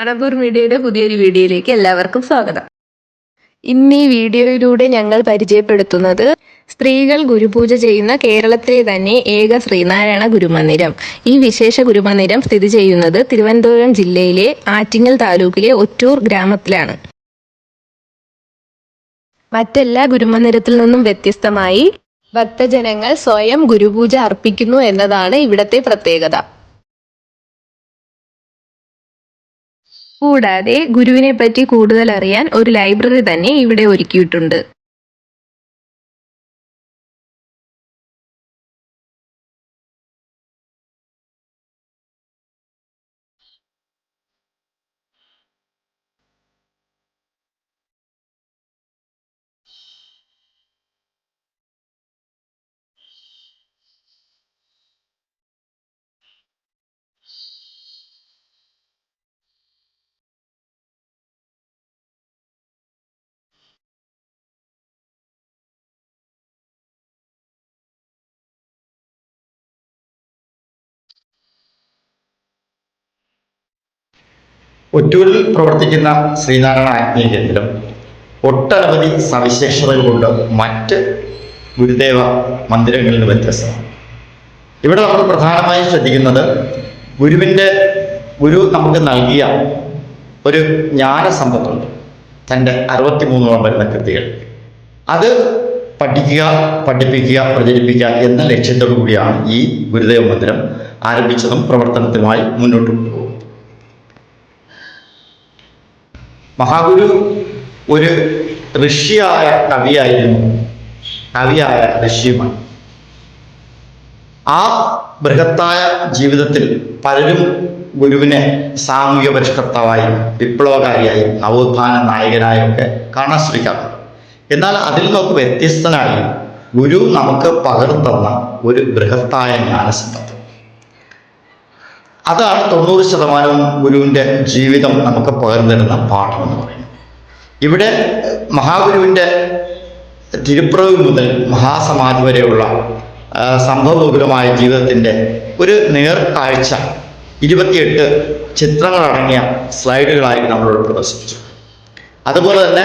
മണപ്പൂർ മീഡിയയുടെ പുതിയൊരു വീഡിയോയിലേക്ക് എല്ലാവർക്കും സ്വാഗതം. ഇന്ന് ഈ വീഡിയോയിലൂടെ ഞങ്ങൾ പരിചയപ്പെടുത്തുന്നത് സ്ത്രീകൾ ഗുരുപൂജ ചെയ്യുന്ന കേരളത്തിലെ തന്നെ ഏക ശ്രീനാരായണ ഗുരുമന്ദിരം. ഈ വിശേഷ ഗുരുമന്ദിരം സ്ഥിതി ചെയ്യുന്നത് തിരുവനന്തപുരം ജില്ലയിലെ ആറ്റിങ്ങൽ താലൂക്കിലെ ഒറ്റൂർ ഗ്രാമത്തിലാണ്. മറ്റെല്ലാ ഗുരുമന്ദിരത്തിൽ നിന്നും വ്യത്യസ്തമായി ഭക്തജനങ്ങൾ സ്വയം ഗുരുപൂജ അർപ്പിക്കുന്നു എന്നതാണ് ഇവിടത്തെ പ്രത്യേകത. കൂടാതെ ഗുരുവിനെ പറ്റി കൂടുതൽ അറിയാൻ ഒരു ലൈബ്രറി തന്നെ ഇവിടെ ഒരുക്കിയിട്ടുണ്ട്. ഒറ്റൂരിൽ പ്രവർത്തിക്കുന്ന ശ്രീനാരായണ ആത്മീയ കേന്ദ്രം ഒട്ടനവധി സവിശേഷതകൾ കൊണ്ട് മറ്റ് ഗുരുദേവ മന്ദിരങ്ങളിൽ വ്യത്യസ്തമാണ്. ഇവിടെ നമ്മൾ പ്രധാനമായും ശ്രദ്ധിക്കുന്നത് ഗുരുവിന്റെ ഗുരു നമുക്ക് നൽകിയ ഒരു ജ്ഞാനസമ്പത്തുണ്ട്. തന്റെ അറുപത്തി മൂന്നോളം വരുന്ന കൃതികൾ. അത് പഠിക്കുക പഠിപ്പിക്കുക പ്രചരിപ്പിക്കുക എന്ന ലക്ഷ്യത്തോടു കൂടിയാണ് ഈ ഗുരുദേവ മന്ദിരം ആരംഭിച്ചതും പ്രവർത്തനത്തിനുമായി മുന്നോട്ട് മഹാഗുരു ഒരു ഋഷിയായ കവിയായിരുന്നു. കവിയായ ഋഷിയുമാണ്. ആ ബൃഹത്തായ ജീവിതത്തിൽ പലരും ഗുരുവിനെ സാമൂഹ്യ പരിഷ്കർത്താവായി വിപ്ലവകാരിയായി നവോത്ഥാന നായകനായും ഒക്കെ കാണാൻ ശ്രമിക്കാറുണ്ട്. എന്നാൽ അതിൽ നിന്നൊക്കെ വ്യത്യസ്തനായി ഗുരു നമുക്ക് പകർന്നു തന്ന ഒരു ബൃഹത്തായ ജ്ഞാനസമ്പത്ത്. അതാണ് തൊണ്ണൂറ് ശതമാനവും ഗുരുവിന്റെ ജീവിതം നമുക്ക് പകർന്നു തരുന്ന പാഠം എന്ന് പറയുന്നത്. ഇവിടെ മഹാഗുരുവിന്റെ തിരുപ്പിറവി മുതൽ മഹാസമാധി വരെയുള്ള ആ, സംഭവബഹുലമായ ജീവിതത്തിന്റെ ഒരു നേർക്കാഴ്ച ഇരുപത്തിയെട്ട് ചിത്രങ്ങളടങ്ങിയ സ്ലൈഡുകളായി നമ്മളോട് പ്രദർശിപ്പിച്ചു. അതുപോലെ തന്നെ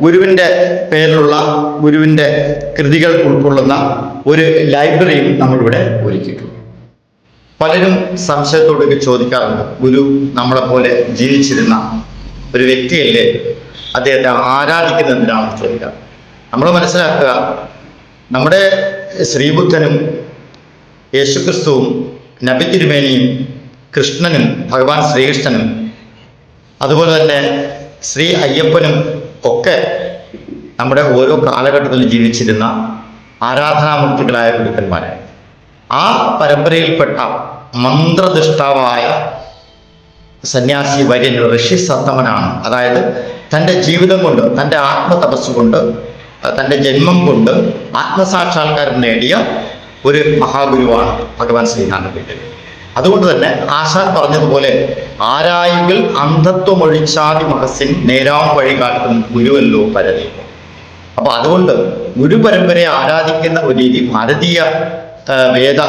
ഗുരുവിന്റെ പേരിലുള്ള ഗുരുവിന്റെ കൃതികൾ ഉൾക്കൊള്ളുന്ന ഒരു ലൈബ്രറിയും നമ്മളിവിടെ ഒരുക്കിയിട്ടുണ്ട്. പലരും സംശയത്തോടൊക്കെ ചോദിക്കാറുണ്ട്. ഗുരു നമ്മളെ പോലെ ജീവിച്ചിരുന്ന ഒരു വ്യക്തിയല്ലേ അദ്ദേഹത്തെ ആരാധിക്കുന്ന എന്തിനാണെന്ന് ചോദിക്കുക നമ്മൾ മനസ്സിലാക്കുക നമ്മുടെ ശ്രീബുദ്ധനും യേശുക്രിസ്തുവും നബി തിരുമേനിയും കൃഷ്ണനും ഭഗവാൻ ശ്രീകൃഷ്ണനും അതുപോലെ തന്നെ ശ്രീ അയ്യപ്പനും ഒക്കെ നമ്മുടെ ഓരോ കാലഘട്ടത്തിലും ജീവിച്ചിരുന്ന ആരാധനാമൂർത്തികളായ ഗുരുക്കന്മാരാണ് ആ പരമ്പരയിൽപ്പെട്ട മന്ത്രദിഷ്ടാവായ സന്യാസി വര്യൻ ഋഷി സത്തമനാണ്. അതായത് തന്റെ ജീവിതം കൊണ്ട് തന്റെ ആത്മതപസ് കൊണ്ട് തന്റെ ജന്മം കൊണ്ട് ആത്മസാക്ഷാത്കാരം നേടിയ ഒരു മഹാഗുരുവാണ് ഭഗവാൻ ശ്രീനാരായണ അതുകൊണ്ട് തന്നെ ആശാൻ പറഞ്ഞതുപോലെ ആരായെങ്കിൽ അന്ധത്വമൊഴിച്ചാതി മഹസിൻ നേരാം വഴി കാട്ടുന്ന ഗുരുവല്ലോ പരതി അപ്പൊ അതുകൊണ്ട് ഗുരു പരമ്പരയെ ആരാധിക്കുന്ന ഒരു രീതി ഭാരതീയ വേദ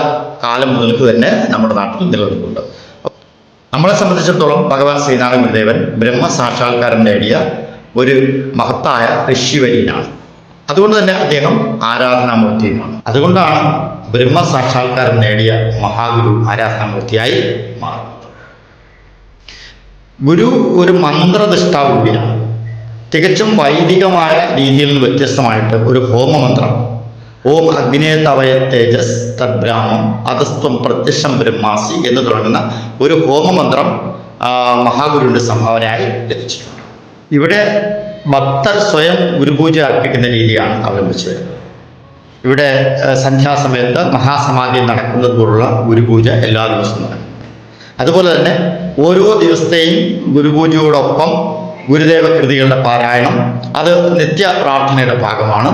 കാലം മുതൽക്ക് തന്നെ നമ്മുടെ നാട്ടിൽ നിലനിൽക്കുന്നുണ്ട് നമ്മളെ സംബന്ധിച്ചിടത്തോളം ഭഗവാൻ ശ്രീനാരായണ ഗുരുദേവൻ ബ്രഹ്മസാക്ഷാത്കാരം നേടിയ ഒരു മഹത്തായ ഋഷിവര്യനാണ്. അതുകൊണ്ട് തന്നെ അദ്ദേഹം ആരാധനാമൂർത്തിയുമാണ്. അതുകൊണ്ടാണ് ബ്രഹ്മ സാക്ഷാത്കാരം നേടിയ മഹാഗുരു ആരാധനാമൂർത്തിയായി മാറുന്നത്. ഗുരു ഒരു മന്ത്രനിഷ്ഠാവ് തികച്ചും വൈദികമായ രീതിയിൽ നിന്ന് വ്യത്യസ്തമായിട്ട് ഒരു ഹോമമന്ത്രം ഓം അഗ്നേ തവയ തേജസ് തദ്ബ്രാഹ്മം അധസ്ത്വം പ്രത്യക്ഷം ബ്രഹ്മാസി എന്ന് തുടങ്ങുന്ന ഒരു ഹോമമന്ത്രം മഹാഗുരുവിന്റെ സംഭാവനയായി ലഭിച്ചിട്ടുണ്ട്. ഇവിടെ ഭക്തർ സ്വയം ഗുരുപൂജ അർപ്പിക്കുന്ന രീതിയാണ് അവലംബിച്ചു വരുന്നത്. ഇവിടെ സന്ധ്യാസമയത്ത് മഹാസമാധി നടക്കുന്നത് പോലുള്ള ഗുരുപൂജ എല്ലാ ദിവസവും നടക്കും. അതുപോലെ തന്നെ ഓരോ ദിവസത്തെയും ഗുരുപൂജയോടൊപ്പം ഗുരുദേവ കൃതികളുടെ പാരായണം അത് നിത്യ പ്രാർത്ഥനയുടെ ഭാഗമാണ്.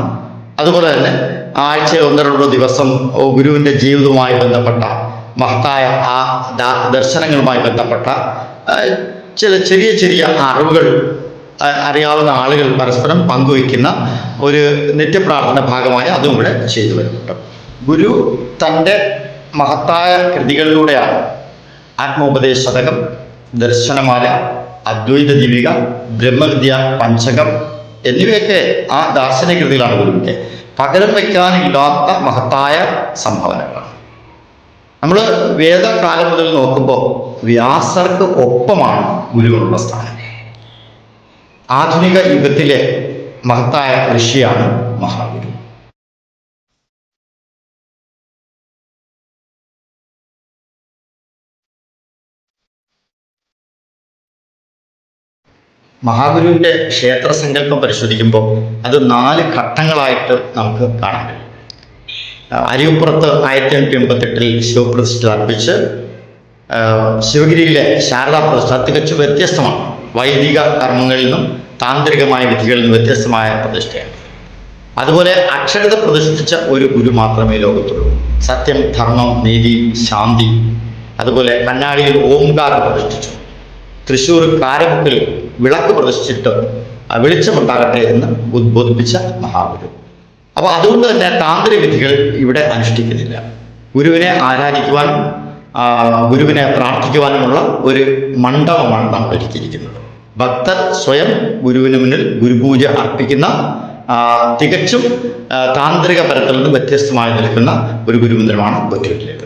അതുപോലെ തന്നെ ആഴ്ചയിൽ ഒന്ന് രണ്ടോ ദിവസം ഗുരുവിന്റെ ജീവിതവുമായി ബന്ധപ്പെട്ട മഹത്തായ ആ ദർശനങ്ങളുമായി ബന്ധപ്പെട്ട ചില ചെറിയ ചെറിയ അറിവുകൾ അറിയാവുന്ന ആളുകൾ പരസ്പരം പങ്കുവയ്ക്കുന്ന ഒരു നിത്യപ്രാർത്ഥന ഭാഗമായി അതും ഇവിടെ ചെയ്തു വരുന്നുണ്ട്. ഗുരു തന്റെ മഹത്തായ കൃതികളിലൂടെയാണ് ആത്മോപദേശതകം ദർശനമാല അദ്വൈത ദീപിക ബ്രഹ്മവിദ്യ പഞ്ചകം എന്നിവയൊക്കെ ആ ദാർശനിക കൃതികളാണ് ഗുരുവിന്റെ. പകരം വയ്ക്കാനില്ലാത്ത മഹത്തായ സംഭാവനകളാണ് നമ്മൾ വേദകാലം മുതൽ നോക്കുമ്പോൾ വ്യാസർക്ക് ഒപ്പമാണ് ഗുരുവിനുള്ള സ്ഥാനം. ആധുനിക യുഗത്തിലെ മഹത്തായ ഋഷിയാണ് മഹാഗുരു. മഹാഗുരുവിന്റെ ക്ഷേത്ര സങ്കല്പം പരിശോധിക്കുമ്പോൾ അത് നാല് ഘട്ടങ്ങളായിട്ട് നമുക്ക് കാണാൻ കഴിയും. അരിയുപ്പുറത്ത് ആയിരത്തി എണ്ണൂറ്റി എൺപത്തെട്ടിൽ ശിവപ്രതിഷ്ഠ അർപ്പിച്ച് ശിവഗിരിയിലെ ശാരദാ പ്രതിഷ്ഠ തികച്ചും വ്യത്യസ്തമാണ്. വൈദിക കർമ്മങ്ങളിൽ നിന്നും താന്ത്രികമായ വിധികളിൽ നിന്നും വ്യത്യസ്തമായ പ്രതിഷ്ഠയാണ്. അതുപോലെ അക്ഷരത പ്രതിഷ്ഠിച്ച ഒരു ഗുരു മാത്രമേ ലോകത്തുള്ളൂ. സത്യം ധർമ്മം നീതി ശാന്തി അതുപോലെ കണ്ണാടിയിൽ ഓംകാർ പ്രതിഷ്ഠിച്ചു. തൃശ്ശൂർ കാരമുക്കിൽ വിളക്ക് പ്രതിഷ്ഠിച്ചിട്ട് ആ വെളിച്ചമുണ്ടാകട്ടെ എന്ന് ഉദ്ബോധിപ്പിച്ച മഹാഗുരു. അപ്പോൾ അതുകൊണ്ട് തന്നെ താന്ത്രിക വിധികൾ ഇവിടെ അനുഷ്ഠിക്കുന്നില്ല. ഗുരുവിനെ ആരാധിക്കുവാനും ആ, ഗുരുവിനെ പ്രാർത്ഥിക്കുവാനുമുള്ള ഒരു മണ്ഡപമാണ് നാം ഒരുക്കിയിരിക്കുന്നത്. ഭക്തർ സ്വയം ഗുരുവിന് മുന്നിൽ ഗുരുപൂജ അർപ്പിക്കുന്ന തികച്ചും താന്ത്രിക പരത്തിൽ നിന്ന് വ്യത്യസ്തമായി നിൽക്കുന്ന ഒരു ഗുരുമന്ദിരമാണ് ഗുരുവിലെ